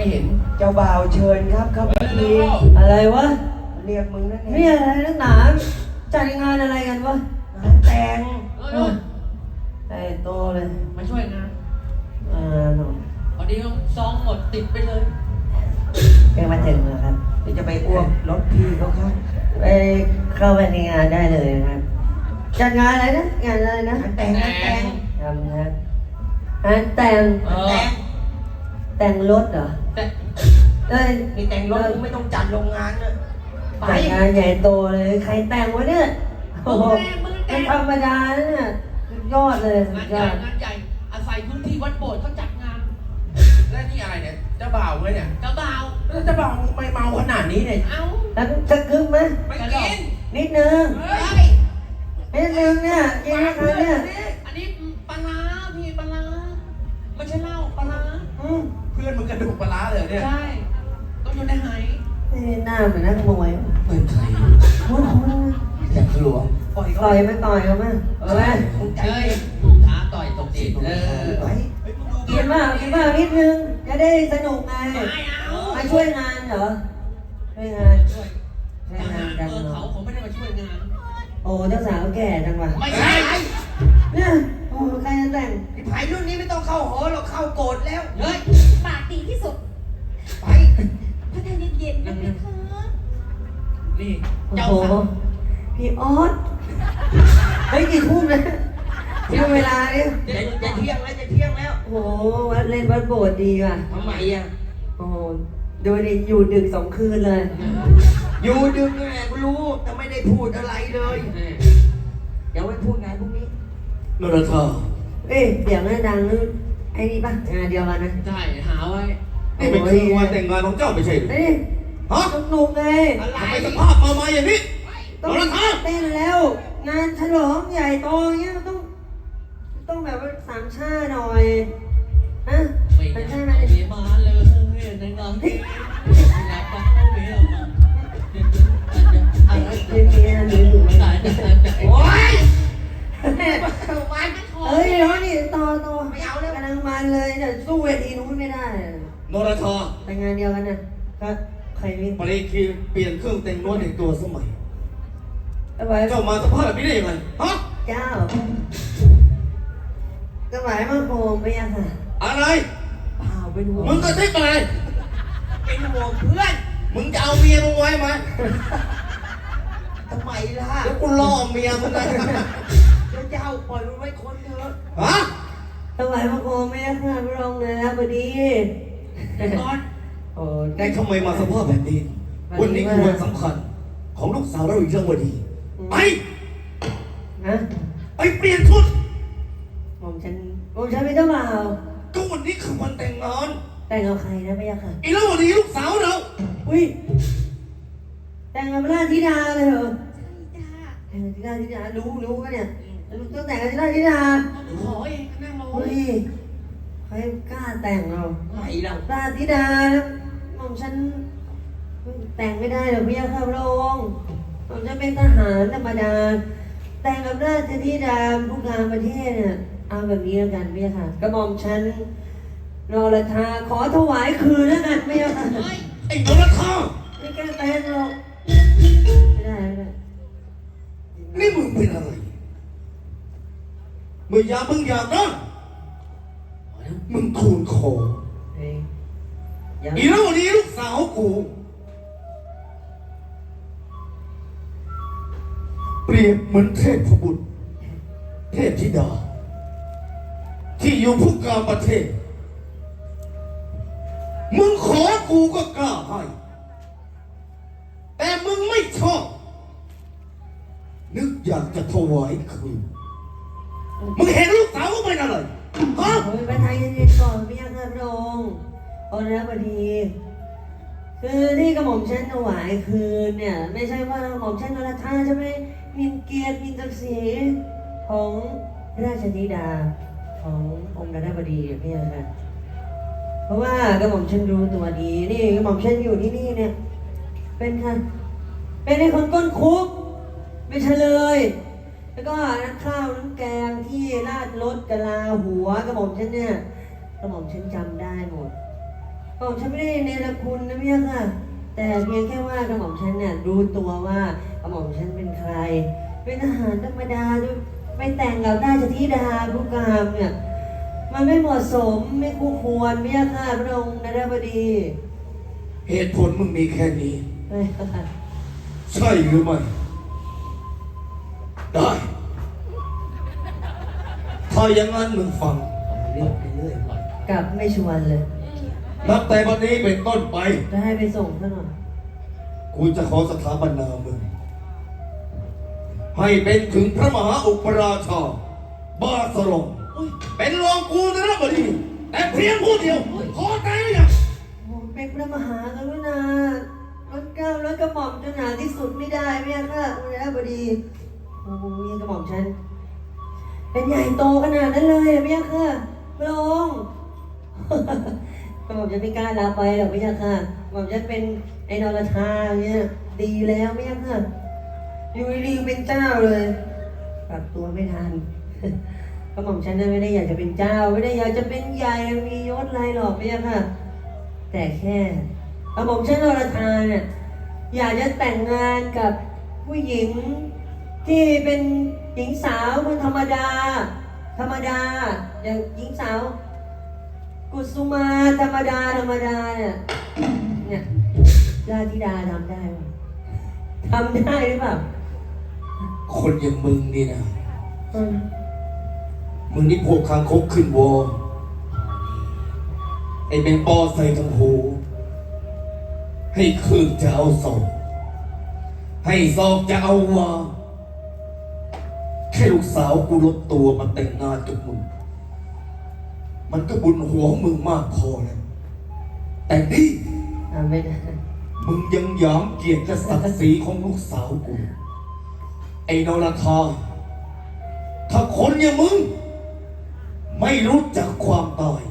ไม่เห็น เจ้าบ่าวเชิญครับเข้าพิธีอะไรวะ เรียกมึงนั่นเอนี่งอะไรนักหนาจัดงานอะไรกันวะงานแต่งเออเออไอ้โตเลยมาช่วยงานอ่าหนูพอดีซองหมดติดไปเลย เพิ่งมาถึงนะครับเดี๋ยวจะไปอ้วกรถพี่เขาครับไปเข้าไปในงานได้เลยนะครับ จัดงานอะไรนะงานอะไรนะงานแต่งงานแต่ง ทำนะครับงานแต่งเออ แต่ง แต่งรถเหรอแต่เอ้ยนี่แต่งรถมึงไม่ต้องจัดโรงงานเลยไปจัดงานใหญ่โตเลย ใครแต่งวะเนี่ยมึโอ้งโหแม่มึงไม่แต่งธรรมดานะเนี่ยสุดยอดเลยสุงาดนยใหญ่อดงานใหญ่อาศัยพื้นที่วัดโบสถ์เขาจัดงาน แล้วนี่อะไรเนี่ยเจ้าบ่าวเว้ยเนี่ยเจ้าบ่าวแล้วเจ้าบ่าวไม่เมาขนาดนี้เนี่ยเอ้าแล้วจะกึ้มไหมไม่กินนิดนึงเฮ้ยนิดนึงเนี่ยกินให้เขาเนี่ยอันนี้ปลาร้าพี่ปลาร้าไม่ใช่เหล้าปลาร้าอืม เพื่อนมึงกระดูกปลาร้าเลยเนี่ย ใช่ต้องอยู่ในไหายนี่หน้าเหมือนนักมวยเหมือนใครโอ้โหอยากหลวงปล่อยต่เขาอยไม่ต่อยเขาไหมเออไหมมึงใจเฮ้ยเย็นท้าต่อยตกดินเออไปกินมากกินมากนิดนึง จะได้สนุกไง ไม่เอามาช่วยงานเหรอ ช่วยงานช่วยช่วยทหางารนกันเบอร์เหรเขาอเขาไม่ได้มาช่วยงาน โอ้เจ้าสาวแก่จังวะไม่ใช่เนี่ยโอ้ใครจะแต่ง ไอ้ไผ่รุ่นนี้ไม่ ต้องเข้าหอหรอกเข้าโกรธแล้ว เฮ้ย ปากดีที่สุดไป พระทานเย็นๆนะเพคะนี่โอ้เจ้าโหสาวพี่ออสเฮ้ยกี่ทุ่มนะเที่ยงเวลาเนี่ยจะจะเที่ยงแล้วจะเที่ยงแล้วโอ้โหวัดเล่นวัดโบสถ์ดีว่ะ ทำไมอะ โอ้โหดูดิอยู่ดึกสองคืนเลย อยู่ดึกไงกูรู้ แต่ไม่ได้พูดอะไรเลย เดี๋ยวไว้พูดงานพรุ่งนี้ นรธา เอ้ยเสียงน่าดังนี่ไอ้นี่ปะงานเดียวกันนะใช่หาไว้นี่เป็นคืนวันแต่งงานของเจ้าไม่ใช่หรือเอ้ยฮะสนุกไงอะไรทำไมสภาพมามาอย่างนี้ต้องนรธาเต้นแล้ว งานฉลองใหญ่โตอย่างเงี้ยมันต้อง ต้องแบบว่าสามชาหน่อยฮะไม่อสามยากชาเอาไหมเมียมาเลยในงานที่ไม่อยากเอาเมียมาอะไรเรียนเรียนหรือหรือไม่ได้ได้ได้โอ๊ย เฮ้ยเดี๋ยวนี่ต่อต่อไม่เอาแล้วกำลังมันเลยเนี่ยสู้เวทีนู้นไม่ได้นรธาแต่งานเดียวกันน่ะก็ใครมีปริคีเปลี่ยนเครื่องแต่งนวดในตัวสมัยเอาไว้เจ้ามาสภาพแบบนี้ได้ยังไงฮะเจ้าสมัยมาโคมไปยังค่ะอะไรเปล่าเป็นห่วงมึงกระซิบอะไรเป็นห่วงเพื่อนมึงจะเอาเมียมึงไว้ไหมทำไมล่ะเดี๋ยวกูล่อเมียมึงนะเดี๋ยวเจ้าปล่อยมันไว้คนเถอะ ฮะ สมัยมาโคมไม่ยังค่ะพระ องค์นะพอดีก่อนโอ้นี่ทำไมมาสภาพแบบนี้ วันนี้คือวันสำคัญ ของลูกสาวเราอีกเรื่องวดีไปฮะไปเปลี่ยนชุดผมฉันผมฉันเป็นเจ้าบ่าวก็วันนี้คือวันแต่งงานแต่งกับใครนะไม่ยังค่ะ อีแล้ววันนี้ลูกสาวเราอุ้ยแต่งกับราชธิดาเลยเหรอจ้าแต่งกับราชธิดารู้รู้ปะเนี่ยต้องแต่งกับราชธิดา ขอเองนั่งรอ เฮ้ยใครกล้าแต่งเราทำไมล่ะราชธิดานะหม่อมฉันแต่งไม่ได้หรอกพี่ยาค่ะพระองค์หม่อมฉันเป็นทหารธรรมดา แต่งกับราชธิดาผู้งามประเทศเนี่ยเอาแบบนี้แล้วกันพี่ยาค่ะกระหม่อมฉันรอราชาขอถวายคืนแล้วกันพี่ยาค่ะเฮ้ยไอ้นรธาไม่กล้าแต่งหรอกไม่ได้ไม่ได้นี่มึงเป็นอะไรเมื่อยามมึงอยากนะ มึงทูลขอ เฮ้ยยังอีแล้ววันนี้ลูกสาวกู เปรียบเหมือนเทพบุตร เทพธิดา ที่อยู่ผู้กามประเทศ มึงขอกูก็กล้าให้ แต่มึงไม่ชอบ นึกอยากจะถวายคืน มึงเห็นลูกสาวมึงเป็นอะไร ฮะโอ้ยไปไทยเย็นๆก่อนพี่ยาค่ะพระองค์โอนะพอดี คือที่กระหม่อมฉันถวายคืนเนี่ย ไม่ใช่ว่ากระหม่อมฉันนรธาจะไม่มีเกียรติมีศักดิ์ศรีของราชธิดาขององค์ดาราบดีพี่ยาค่ะเพราะว่ากระหม่อมฉันรู้ตัวดีนี่กระหม่อมฉันอยู่ที่นี่เนี่ย เป็นค่ะเป็นไอ้คนก้นคุกไม่ใช่เลย แล้วก็น้ำข้าวน้ำแกงที่ราดรสกะลาหัวกระหม่อมฉันเนี่ยกระหม่อมฉันจำได้หมดกระหม่อมฉันไม่ได้เนรคุณนะพี่ค่ะ แต่เพียงแค่ว่ากระหม่อมฉันเนี่ยรู้ตัวว่ากระหม่อมฉันเป็นใคร เป็นทหารธรรมดาด้วยไปแต่งกับราชธิดาผู้กามเนี่ย มันไม่เหมาะสมไม่คู่ควรพี่ค่ะพระองค์นรบดีเหตุผลมึงมีแค่นี้ เฮ้ยค่ะ ใช่หรือไม่ ได้ ถ้าอย่างนั้นมึงฟังเรื่อยไปเรื่อยไปกลับไม่ชวนเลย นับแต่วันนี้เป็นต้นไป จะให้ไปส่งซะหน่อยกูจะขอสถาปนามึง ให้เป็นถึงพระมหาอุปราชาบาสลงเป็นรองกูนะบดีแต่เพียงผู้เดียวพอใจหรือยังผมเป็นพระมหากรุณาลดเกล้าลดกระหม่อมจนหาที่สุดไม่ได้พี่ค่ะคุณนรบดี โอ้ยกระหม่อมฉัน เป็นใหญ่โตขนาดนั้นเลยอพี่ค่ะพระองค์กระหม่อมฉันไม่กล้าลาไปหรอกพี่ยาค่ะกระหม่อมฉันเป็นไอ้นรธาอย่างเงี้ยดีแล้วพี่ยาค่ะอยู่ดีๆเป็นเจ้าเลยปรับตัวไม่ทันกระหม่อมฉันน่ะไม่ได้อยากจะเป็นเจ้า ไม่ได้อยากจะเป็นใหญ่มียศอะไรหรอกพี่ยาค่ะ แต่แค่กระหม่อมฉันนรธาเนี่ยอยากจะแต่งงานกับผู้หญิงที่เป็น หญิงสาวคนธรรมดา ธรรมดา อย่างหญิงสาว กุสุมาธรรมดาธรรมดาเนี่ยเนี่ยราชธิดาทำได้ไหมทำได้หรือเปล่าคนอย่างมึงนี่นะ อืมมึงนี่พวกคางคกขึ้นวอ ไอ้แมงปอใส่ทั้งหู ให้คืนจะเอาศอกให้ศอกจะเอาวา แค่ลูกสาวกูลดตัวมาแต่งงานกับมึง มันก็บุญหัวของมึงมากพอแล้ว แต่นี่ทำไม่ได้มึงยังหยามเกียรติและศักดิ์ศรีของลูกสาวกู ไอ้นรธาถ้าคนอย่างมึง ไม่รู้จักความตาย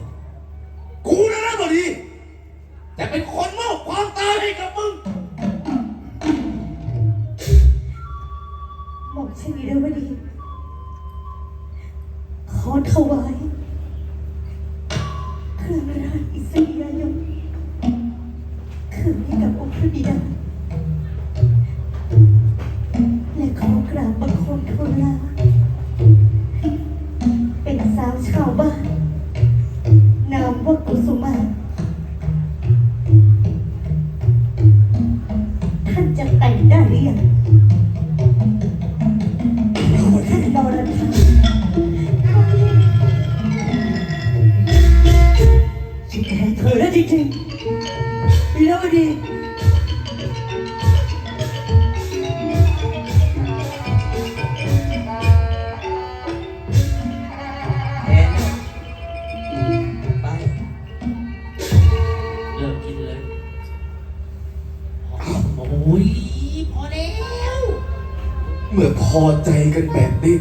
พอใจกันแบบนี้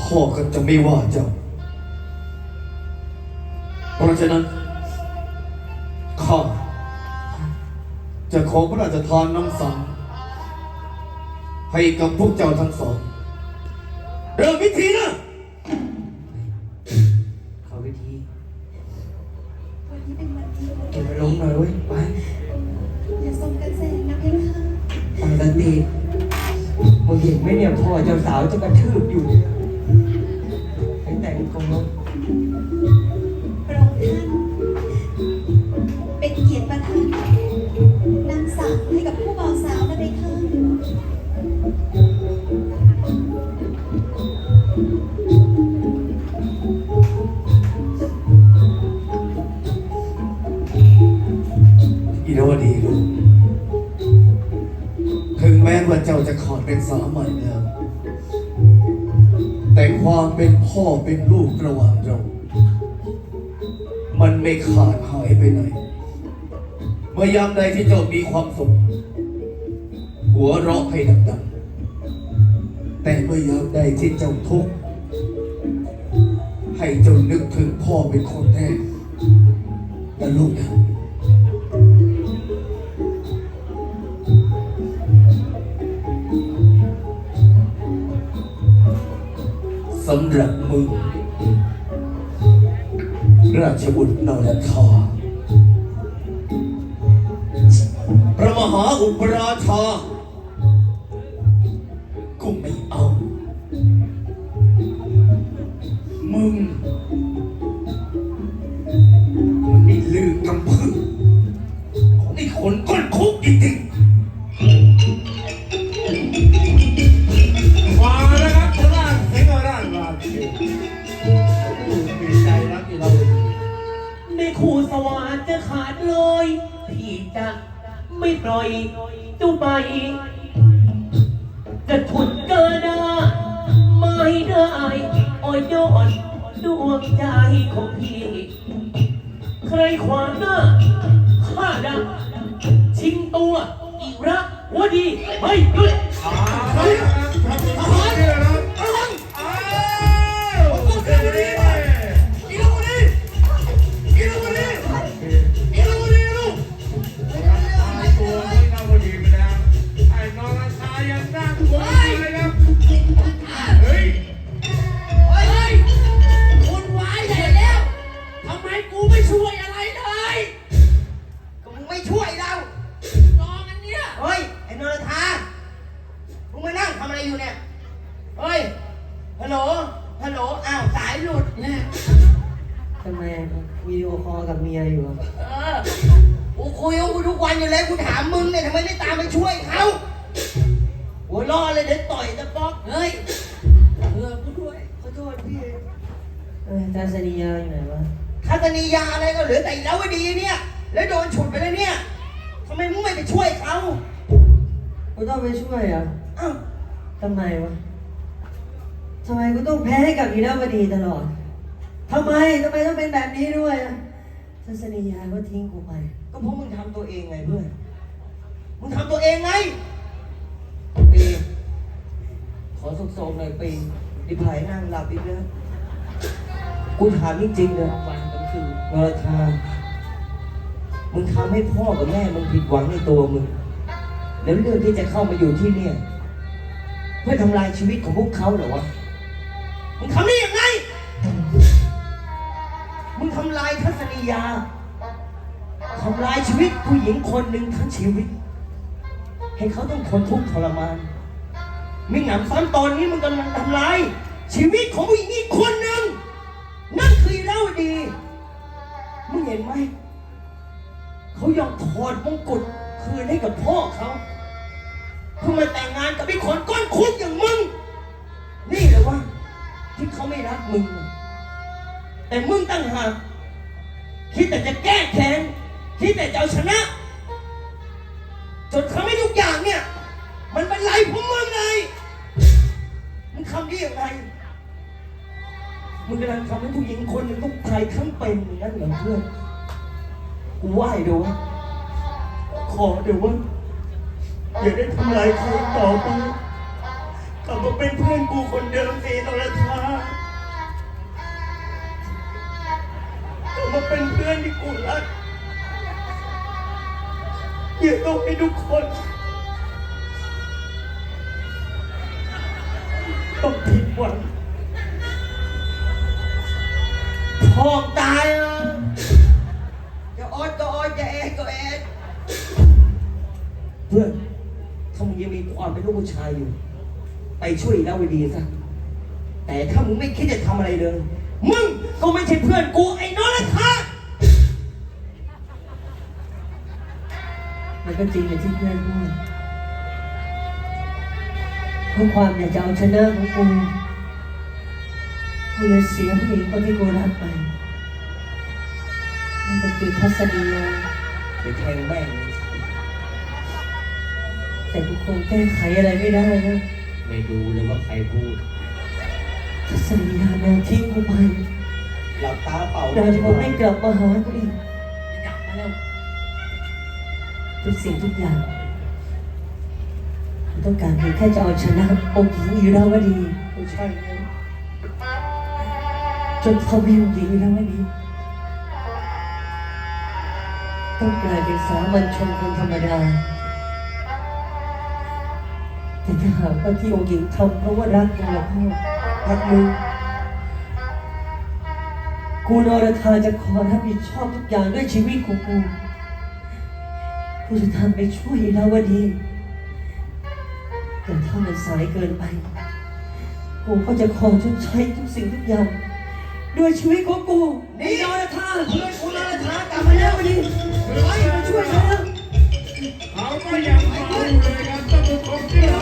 พ่อก็จะไม่ว่าเจ้า เพราะฉะนั้นข้าจะขอพระราชทานน้ำสังให้กับพวกเจ้าทั้งสองเริ่มพิธีนะ เนี่ยพ่อเจ้าสาวจะกระทืบอยู่ เป็นลูกระหว่างเรา มันไม่ขาดหายไปไหน เมื่อยามใดที่เจ้ามีความสุข หัวเราะให้ดังๆ แต่เมื่อยามใดที่เจ้าทุกข์ ให้เจ้านึกถึงพ่อเป็นคนแรกนะลูกนะ สำหรับมึง ราชบุตรนรทาพระมหาอุปราชา ไป จะถุนเกินหน้าไม่ได้อ่อยย้อนดวงใจของพี่ ใครขวางหน้าข้าดังชิงตัวอีกรักวดีไม่หยุดเฮ้ยทห ทุกวันอยู่แล้วกูถามมึงเนี่ยทำไมไม่ตามไปช่วยเขาหัวล้อเลยเดี๋ยวต่อยตะป๊อกเฮ้ยเออกูด้วยขอโทษพี่เออทัศนียาอยู่ไหนวะคาตานียาอะไรก็เหลือแต่อีแล้วดีเนี่ย แล้วโดนฉุดไปแล้วเนี่ยทำไมมึงไม่ไปช่วยเขากูต้องไปช่วยเหรอะอ้าวทำไมวะทำไมกูต้องแพ้ให้กับอีราวดีตลอดทำไมทำไมต้องเป็นแบบนี้ด้วยอะ ทัศนียาก็ทิ้งกูไป ก็เพราะมึงทำตัวเองไงเพื่อน มึงทำตัวเองไง ปีขอสุกโสมหน่อยปีดิพายนั่งหลับอีกแล้ว กูถามจริงๆเลยวันกลางคืนนรธามึงทำให้พ่อกับแม่มึงผิดหวังในตัวมึง แล้วเลือกที่จะเข้ามาอยู่ที่เนี่ย เพื่อทำลายชีวิตของพวกเขาเหรอวะ มึงทำได้ยังไง ยทัศนียาทำลายชีวิตผู้หญิงคนหนึ่งทั้งชีวิต ให้เขาต้องทนทุกข์ทรมานมีหนำซ้ำตอนนี้มึงกำลังทำลายชีวิตของผู้หญิงอีกคนหนึ่งนั่นคือเล่าดีมึงเห็นไหมเขายอมถอดมงกุฎคืนให้กับพ่อเขาเพื่อมาแต่งงานกับไอ้คนก้อนคุกอย่างมึง นี่แหละว่าที่เขาไม่รักมึง แต่มึงตั้งหาก คิดแต่จะแก้แค้นคิดแต่จะเอาชนะ จนทำให้ทุกอย่างเนี่ย มันเป็นไรพวกมึงไงมึงทำได้ยังไงมึงกำลังทำให้ผู้หญิงคนหนึ่งต้องตายทั้งเป็นอย่างนั้นเหรอเพื่อนกูไหว้เดี๋ยววะขอเดี๋ยววะอย่าได้ทำลายใครต่อไปกลับมาเป็นเพื่อนกูคนเดิมสินรธากลั พื่อนที่กูรักอย่าต้องให้ทุกคนต้องผิดหวังพอตายอะจะออดก็ออดจะแอดก็แอดเพื่อนถ้ามึงยังมีความเป็นลูกผู้ชายอยู่ ไปช่วยเล่าดีซะแต่ถ้ามึงไม่คิดจะทำอะไรเลย มึงก็ไม่ใช่เพื่อนกูไอ้น้องละค่ะ มันก็จริงอย่างที่เพื่อนพูดเพื่อความอยากจะเอาชนะของกูกูเลยเสียผู้หญิงคนที่กูรักไปนั่นก็คือทัศนียาไปแทงแม่งเลยแต่กูคงแก้ไขอะไรไม่ได้นะไม่ดูเลยว่าใครพูดทัศนียาแม่งทิ้งกูไปหลับตาเป่าแต่คงไม่กลับมาหากูอีก กลับมาแล้ว ทุกสิ่งทุกอย่างต้องการเพียงแค่จะเอาชนะองค์หญิงอีราวดีไม่ใช่จนเขาไม่องค์หญิงอีราวดีต้องกลายเป็นสามัญชนคนธรรมดา แต่ถ้าหากว่าที่องค์หญิงทำเพราะว่ารักกูและพ่อรักมึงกูนรธาจะขอรับผิดชอบทุกอย่างด้วยชีวิตของกู กูจะทำไปช่วยแล้วดีแต่ถ้ามันสายเกินไป กูก็จะขอชดใช้ทุกสิ่งทุกอย่าง ด้วยชีวิตของกูในนท่าเพื่อนคุณนท่ากลับมาแล้ววันนี้ไปมาช่วยฉันแล้วเขาก็ยังเมาเลยครับท่านผู้ชมที่